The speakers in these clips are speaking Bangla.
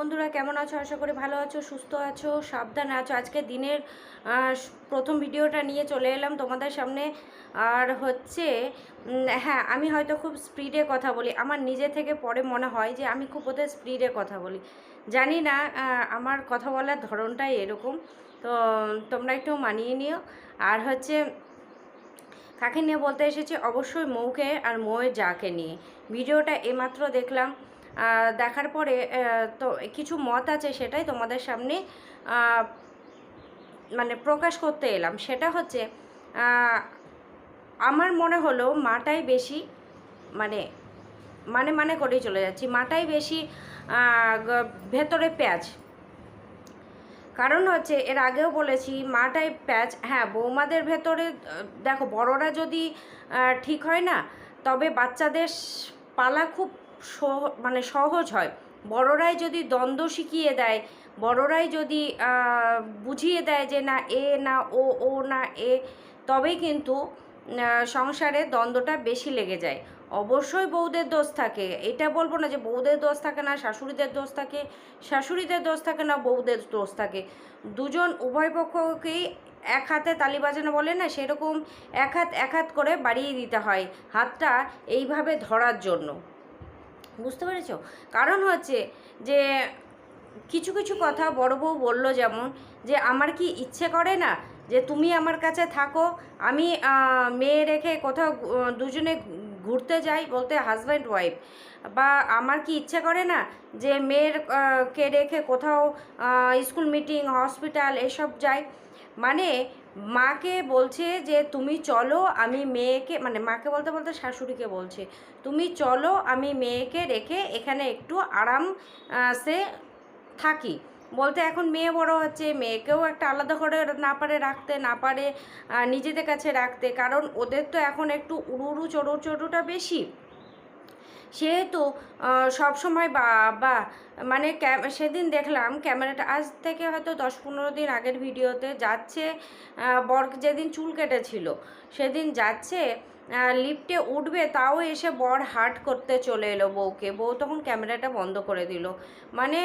বন্ধুরা কেমন আছো? আশা করি ভালো আছো, সুস্থ আছো, সাবধানে আছো। আজকে দিনের প্রথম ভিডিওটা নিয়ে চলে এলাম তোমাদের সামনে। আর হচ্ছে হ্যাঁ আমি হয়তো খুব স্পিডে কথা বলি। আমার নিজে থেকে পরে মনে হয় যে আমি খুব ওদের স্পিডে কথা বলি। জানি না আমার কথা বলার ধরনটাই এরকম। তো, তোমরা একটু মানিয়ে নিও। আর হচ্ছে, কাকে নিয়ে বলতে এসেছি? অবশ্যই মৌকে আর মৌয়ের যাকে নিয়ে। ভিডিওটা এমাত্র দেখলাম। দেখার পরে তো কিছু মত আছে সেটাই তোমাদের সামনে মানে প্রকাশ করতে এলাম। সেটা হচ্ছে আমার মনে হলো মাটাই বেশি মানে মানে মানে করেই চলে যাচ্ছি। মাটাই বেশি ভেতরে পেঁয়াজ কারণ হচ্ছে, এর আগেও বলেছি, মাটাই প্যাচ হ্যাঁ বৌমাদের ভেতরে দেখো, বড়রা যদি ঠিক হয় না, তবে বাচ্চাদের পালা খুব মানে সহজ হয়। বড়রাই যদি দ্বন্দ্ব শিখিয়ে দেয়, বড়রাই যদি বুঝিয়ে দেয় যে না, এ না, ও ও না, এ, তবেই কিন্তু সংসারে দ্বন্দ্বটা বেশি লেগে যায়। অবশ্যই বউদের দোষ থাকে। এটা বলব না যে বউদের দোষ থাকে না, শাশুড়িদের দোষ থাকে, শাশুড়িদের দোষ থাকে না, বউদের দোষ থাকে। দুজন উভয় পক্ষকেই এক হাতে তালি বাজানো বলে না, সেরকম এক হাত এক হাত করে বাড়িয়ে দিতে হয়, হাতটা এইভাবে ধরার জন্য। বুঝতে পেরেছ? কারণ হচ্ছে যে, কিছু কিছু কথা বড় বউ বলল যেমন যে, আমার কি ইচ্ছে করে না যে, তুমি আমার কাছে থাকো, আমি মেয়ে রেখে কোথাও দুজনে ঘুরতে যাই বলতে হাজব্যান্ড ওয়াইফ বা আমার কি ইচ্ছে করে না যে, মেয়ের কে রেখে কোথাও স্কুল মিটিং হসপিটাল এসব যাই? মানে মাকে বলছে যে, তুমি চলো, আমি মেয়েকে মানে মাকে বলতে বলতে শাশুড়িকে বলছে, তুমি চলো, আমি মেয়েকে রেখে এখানে একটু আরাম, সে থাকি। বলতে এখন মেয়ে বড় হচ্ছে, মেয়েকেও একটা আলাদা করে না পারে রাখতে, না পারে নিজেদের কাছে রাখতে। কারণ ওদের তো এখন একটু উড়ু উড়ু চড়ু চড়ুটা বেশি। সেহেতু সব সময় বা বা মানে সেদিন দেখলাম ক্যামেরাটা, আজ থেকে হয়তো দশ পনেরো দিন আগের ভিডিওতে যাচ্ছে বর যেদিন চুল কেটেছিল, সেদিন যাচ্ছে লিফটে উঠবে, তাও এসে বর হাট করতে চলে এলো বউকে। বউ তখন ক্যামেরাটা বন্ধ করে দিল। মানে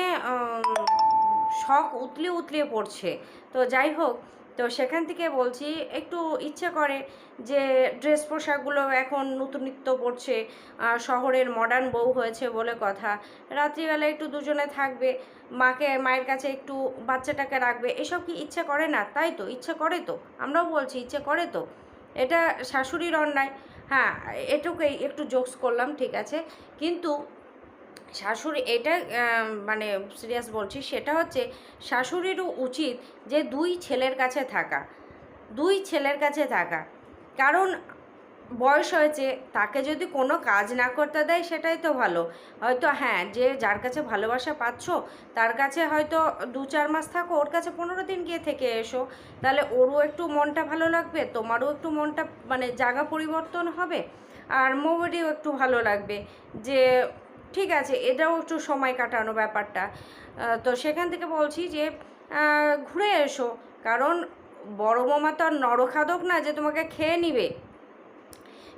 শখ উতলিয়ে উতলিয়ে পড়ছে। তো যাই হোক তো সেখান থেকে বলছি, একটু ইচ্ছে করে যে ড্রেস পোশাকগুলো এখন নতুন নিত্য পড়ছে শহরের মডার্ন বউ হয়েছে বলে কথা। রাত্রিবেলা একটু দুজনে থাকবে, মাকে, মায়ের কাছে একটু বাচ্চাটাকে রাখবে। এসব কি ইচ্ছে করে না? তাই তো, ইচ্ছে করে তো। আমরাও বলছি, ইচ্ছে করে তো। এটা শাশুড়ির অন্যায়। হ্যাঁ এটুকুই, একটু জোকস করলাম, ঠিক আছে। কিন্তু শাশুড়ি এটা মানে সিরিয়াস বলছি, সেটা হচ্ছে শাশুড়িরও উচিত যে দুই ছেলের কাছে থাকা, দুই ছেলের কাছে থাকা। কারণ বয়স হয়েছে, তাকে যদি কোনো কাজ না করতে দেয় সেটাই তো ভালো। হয়তো হ্যাঁ যে যার কাছে ভালোবাসা পাচ্ছ, তার কাছে হয়তো দু চার মাস থাকো, ওর কাছে পনেরো দিন গিয়ে থেকে এসো। তাহলে ওরও একটু মনটা ভালো লাগবে, তোমারও একটু মনটা মানে জায়গা পরিবর্তন হবে, আর মোবাইলেও একটু ভালো লাগবে। যে ঠিক আছে, এটাও একটু সময় কাটানো ব্যাপারটা। তো সেখান থেকে বলছি যে ঘুরে এসো, কারণ বড় মামা তো আর নরখাদক না যে তোমাকে খেয়ে নিবে।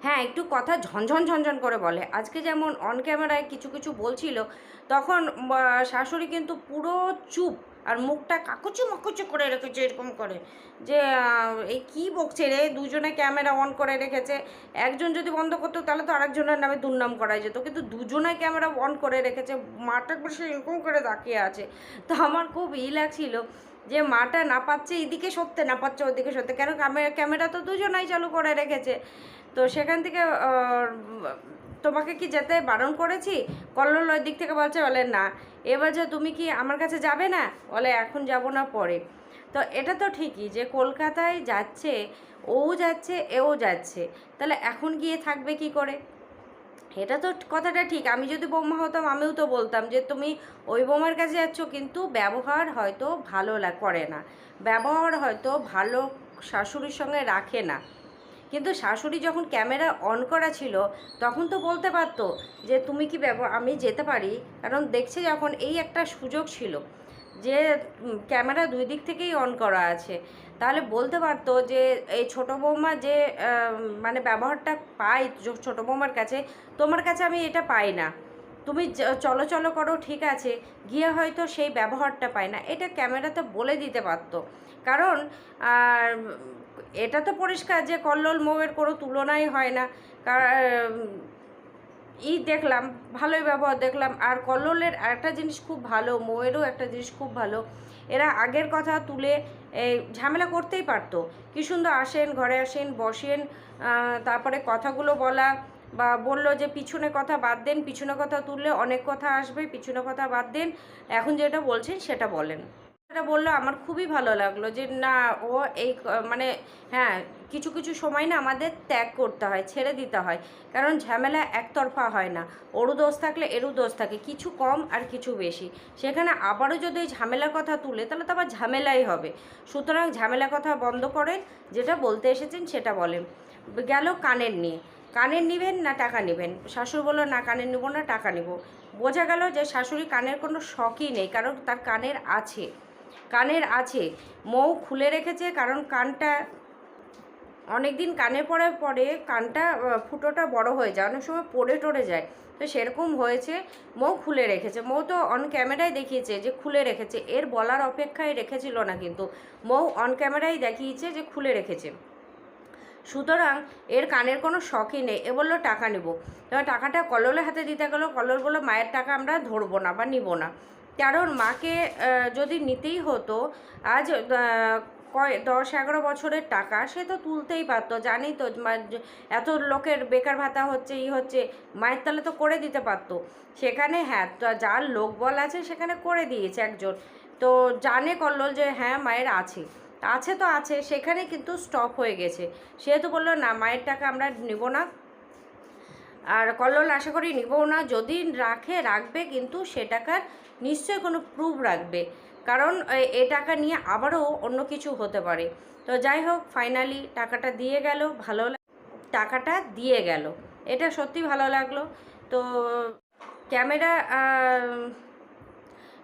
হ্যাঁ একটু কথা ঝনঝন ঝনঝন করে বলে। আজকে যেমন অন ক্যামেরায় কিছু কিছু বলছিল, তখন শাশুড়ি কিন্তু পুরো চুপ। আর মুখটা কাকুচু মাকুচু করে রেখেছে, এরকম করে। যে এই কী বকছে রে? দুজনে ক্যামেরা অন করে রেখেছে। একজন যদি বন্ধ করতো, তাহলে তো আরেকজনের নামে দুর্নাম করা যেত। কিন্তু দুজনে ক্যামেরা অন করে রেখেছে, মাটা বসে এরকম করে তাকিয়ে আছে। তো আমার খুব ই লাগছিল যে, মাটা না পাচ্ছে, এদিকে সত্যি না পাচ্ছে, ওদিকে সত্যি কেন? ক্যামেরা ক্যামেরা তো দুজনাই চালু করে রেখেছে। তো সেখান থেকে তোমাকে কি যেতে বারণ করেছি? কল্লোল ওই দিক থেকে বলছে, বলে, না। এবার যে তুমি কি আমার কাছে যাবে না? বলে, এখন যাব না পরে। তো এটা তো ঠিকই যে কলকাতায় যাচ্ছে, ও যাচ্ছে এও যাচ্ছে। তাহলে এখন গিয়ে থাকবে কি করে? এটা তো কথাটা ঠিক। আমি যদি বৌমা হতাম, আমিও তো বলতাম যে, তুমি ওই বৌমার কাছে যাচ্ছ, কিন্তু ব্যবহার হয়তো ভালো করে না। ব্যবহার হয়তো ভালো শাশুড়ির সঙ্গে রাখে না। কিন্তু শাশুড়ি যখন ক্যামেরা অন করা ছিল, তখন তো বলতে পারতো যে, তুমি কি ব্যবহার আমি যেতে পারি? কারণ দেখছে যখন এই একটা সুযোগ ছিল যে ক্যামেরা দুই দিক থেকেই অন করা আছে। তাহলে বলতে পারতো যে, এই ছোটো বৌমা যে মানে ব্যবহারটা পাই ছোটো বৌমার কাছে, তোমার কাছে আমি এটা পাই না। তুমি চলো চলো করো, ঠিক আছে। গিয়ে হয়তো সেই ব্যবহারটা পায় না। এটা ক্যামেরাতে বলে দিতে পারতো কারণ এটা তো পরিষ্কার যে কল্লোল মৌয়ের কোনো তুলনাই হয় না। ই দেখলাম, ভালোই ব্যবহার দেখলাম। আর কল্লোলের একটা জিনিস খুব ভালো মৌয়েরও একটা জিনিস খুব ভালো। এরা আগের কথা তুলে ঝামেলা করতেই পারতো। কি সুন্দর আসেন, ঘরে আসেন, বসেন তারপরে কথাগুলো বলা বা বলল যে পিছনে কথা বাদ দেন, পিছনে কথা তুললে অনেক কথা আসবে, পিছনে কথা বাদ দেন। এখন যেটা বলছেন সেটা বলেন। এটা বলল, আমার খুবই ভালো লাগল যে, না, ও এই মানে হ্যাঁ কিছু কিছু সময় না আমাদের ত্যাগ করতে হয়, ছেড়ে দিতে হয়। কারণ ঝামেলা একতরফা হয় না। ওরও দোষ থাকলে এরও দোষ থাকে, কিছু কম আর কিছু বেশি। সেখানে আবারও যদি ওই ঝামেলার কথা তুলে, তাহলে তো আবার ঝামেলাই হবে। সুতরাং ঝামেলা কথা বন্ধ করেন, যেটা বলতে এসেছেন সেটা বলেন। গেল কানের নিয়ে। কানের নেবেন না টাকা নেবেন? শাশুড়ি বলল, না, কানের নেব না, টাকা নেব। বোঝা গেল যে শাশুড়ি কানের কোনো শখই নেই, কারণ তার কানের আছে। কানের আছে। মৌ খুলে রেখেছে কারণ কানটা অনেক দিন কানে পড়ে পরে কানটা ফুটোটা বড় হয়ে যায়, অনেক সময় পড়ে টড়ে যায়। তো সেরকম হয়েছে, মৌ খুলে রেখেছে। মৌ তো অন ক্যামেরায় দেখিয়েছে যে খুলে রেখেছে, এর বলার অপেক্ষায় রেখেছিল না কিন্তু। মৌ অন ক্যামেরায় দেখিয়েছে যে খুলে রেখেছে। সুতরাং এর কানের কোনো শখই নেই, এ বলল, টাকা নেব। এবার টাকাটা কললের হাতে দিতে গেলো, কলল বলল, মায়ের টাকা আমরা ধরবো না বা নিব না। কারণ মাকে যদি নিতেই হতো, আজ কয়, দশ, এগারো বছরের টাকা, সে তো তুলতেই পারতো, জানেই তো এত লোকের বেকার ভাতা হচ্ছে, ই হচ্ছে, মায়ের তালে তো করে দিতে পারতো। সেখানে হ্যাঁ যার লোক বল আছে, সেখানে করে দিয়েছে একজন। তো জানে কল্লোল যে হ্যাঁ মায়ের আছে। আছে তো আছে, সেখানে কিন্তু স্টপ হয়ে গেছে। সেহেতু বলল, না, মায়ের টাকা আমরা নেব না। আর কল্লোল আশা করি নিবও না। যদি রাখে, রাখবে কিন্তু সে টাকার নিশ্চয়ই কোনো প্রুফ রাখবে। কারণ, এ- টাকা নিয়ে আবারও অন্য কিছু হতে পারে। তো যাই হোক ফাইনালি টাকাটা দিয়ে গেল, ভালো টাকাটা দিয়ে গেল। এটা সত্যি ভালো লাগল। তো ক্যামেরা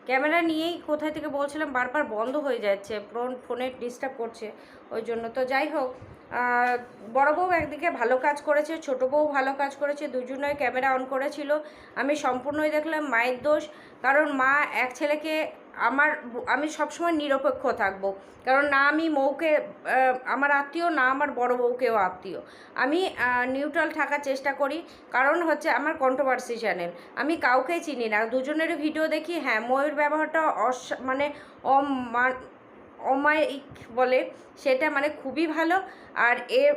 ক্যামেরা নিয়েই কোথায় থেকে বলছিলাম, বারবার বন্ধ হয়ে যাচ্ছে, ফোন ফোনে ডিস্টার্ব করছে, ওই জন্য। তো যাই হোক বড় বউ একদিকে ভালো কাজ করেছে, ছোট বউ ভালো কাজ করেছে, দুজনের ক্যামেরা অন করেছিল। আমি সম্পূর্ণই দেখলাম মায়ের দোষ, কারণ মা এক ছেলেকে আমার, আমি সবসময় নিরপেক্ষ থাকব। কারণ না আমি মৌকে আমার আত্মীয়, না আমার বড় বউকেও আত্মীয়। আমি নিউট্রাল থাকার চেষ্টা করি, কারণ হচ্ছে আমার কন্ট্রোভার্সি চ্যানেল আমি কাউকেই চিনি না। দুজনেরই ভিডিও দেখি হ্যাঁ ময়ূর ব্যবহারটা অস মানে অমা- অমায়িক বলে, সেটা মানে খুবই ভালো। আর এর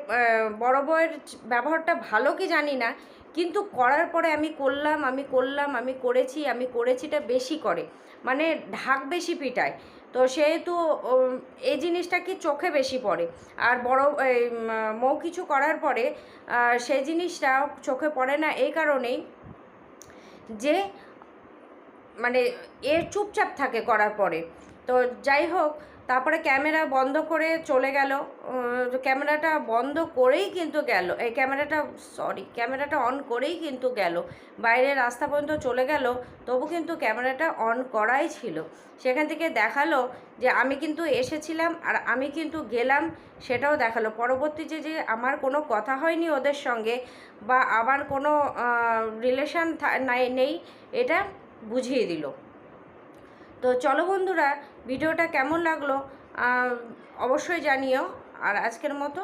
বড় বউয়ের ব্যবহারটা ভালো কি জানি না, কিন্তু করার পরে আমি করলাম আমি করলাম, আমি করেছি, আমি করেছিটা বেশি করে। মানে ঢাক বেশি পিটায়। তো সেহেতু এই জিনিসটা কি চোখে বেশি পড়ে। আর বড় মৌ কিছু করার পরে সেই জিনিসটা চোখে পড়ে না এই কারণেই যে মানে এর চুপচাপ থাকে করার পরে। তো যাই হোক তারপরে ক্যামেরা বন্ধ করে চলে গেল। ক্যামেরাটা বন্ধ করেই কিন্তু গেল। এই ক্যামেরাটা সরি ক্যামেরাটা অন করেই কিন্তু গেল। বাইরে রাস্তা পর্যন্ত চলে গেল, তবু কিন্তু ক্যামেরাটা অন করাই ছিল। সেখান থেকে দেখাল যে আমি কিন্তু এসেছিলাম আর আমি কিন্তু গেলাম, সেটাও দেখাল। পরবর্তীতে যে আমার কোনো কথা হয়নি ওদের সঙ্গে বা আমার কোনো রিলেশান নেই, এটা বুঝিয়ে দিল। তো চলো বন্ধুরা ভিডিওটা কেমন লাগল অবশ্যই জানিও। আর আজকের মতো